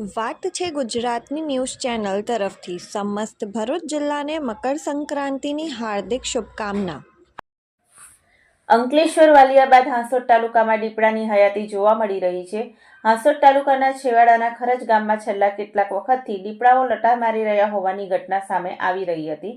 વાત છે ગુજરાતની ન્યૂઝ ચેનલ તરફથી. સમસ્ત ભરૂચ જિલ્લાને મકર સંક્રાંતિની હાર્દિક શુભકામના. અંકલેશ્વર વાલિયા બાદ હાંસોદ તાલુકામાં દીપડાની હયાતી જોવા મળી રહી છે. હાંસોદ તાલુકાના છેવાડાના ખરજ ગામમાં છેલ્લા કેટલાક વખતથી દીપડાઓ લટા મારી રહ્યા હોવાની ઘટના સામે આવી રહી હતી.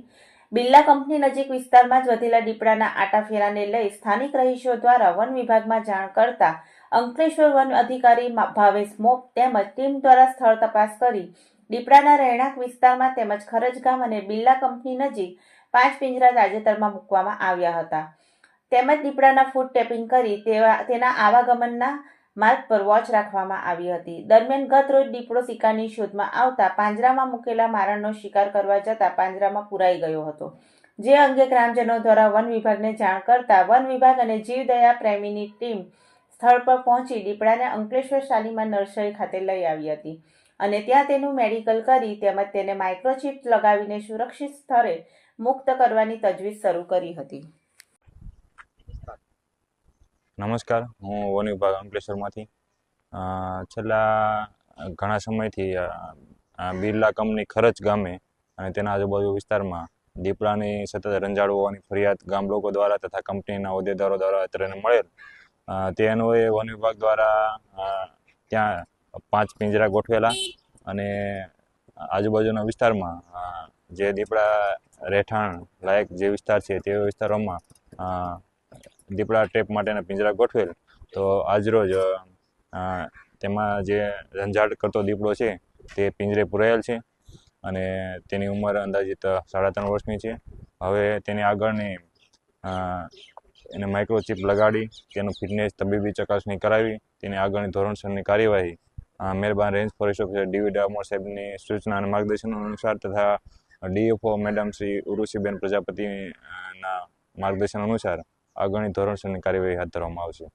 બિરલા કંપની નજીક વિસ્તારમાં જ વધેલા દીપડાના આટાફેરાને લઈ સ્થાનિક રહીશો દ્વારા વન વિભાગમાં જાણ કરતા અંકલેશ્વર વન અધિકારી ભાવેશ મોપ તેમજ ટીમ દ્વારા સ્થળ તપાસ કરી. દીપડાના રહેણાંક વિસ્તારમાં તેમજ ખરજ ગામ અને બિરલા કંપની નજીક પાંચ પિંજરા તાજેતરમાં મૂકવામાં આવ્યા હતા. તેમજ દીપડાના ફૂડ ટેપિંગ કરી તેવા, તેના આવાગમનના માર્ગ પર વોચ રાખવામાં આવી હતી. દરમિયાન ગત રોજ દીપડો શિકારની શોધમાં આવતા પાંજરામાં મૂકેલા મારણનો શિકાર કરવા જતા પાંજરામાં પુરાઈ ગયો હતો. જે અંગે ગ્રામજનો દ્વારા વન વિભાગને જાણ કરતા વન વિભાગ અને જીવદયા પ્રેમીની ટીમ સ્થળ પર પહોંચી દીપડાને અંકલેશ્વર શાલીમાર નર્સરી ખાતે લઈ આવી હતી અને ત્યાં તેનું મેડિકલ કરી તેમજ તેને માઇક્રોચિપ લગાવીને સુરક્ષિત સ્થળે મુક્ત કરવાની તજવીજ શરૂ કરી હતી. નમસ્કાર, હું વન વિભાગ અંકલેશ્વરમાંથી. છેલ્લા ઘણા સમયથી બિરલા કંપની ખરચ ગામે અને તેના આજુબાજુ વિસ્તારમાં દીપડાની સતત રંજાડ ફરિયાદ ગામ લોકો દ્વારા તથા કંપનીના હોદ્દેદારો દ્વારા અત્યારે મળેલ તે અન્વયે વન વિભાગ દ્વારા ત્યાં પાંચ પિંજરા ગોઠવેલા અને આજુબાજુના વિસ્તારમાં જે દીપડા રહેઠાણ લાયક જે વિસ્તાર છે તે વિસ્તારોમાં દીપડા ટેપ માટેના પિંજરા ગોઠવેલ. તો આજરોજ તેમાં જે રંજાડ કરતો દીપડો છે તે પિંજરે પુરાયેલ છે અને તેની ઉંમર અંદાજિત સાડા ત્રણ વર્ષની છે. હવે તેની આગળની એને માઇક્રોચિપ લગાડી, તેનું ફિટનેસ તબીબી ચકાસણી કરાવી, તેની આગળની ધોરણસરની કાર્યવાહી મહેરબાન range forest officer DV Damor સાહેબની સૂચના અને માર્ગદર્શન અનુસાર તથા ડીએફઓ મેડમ શ્રી ઉરુષિબેન પ્રજાપતિના માર્ગદર્શન અનુસાર આગળની ધોરણસરની કાર્યવાહી હાથ ધરવામાં આવશે.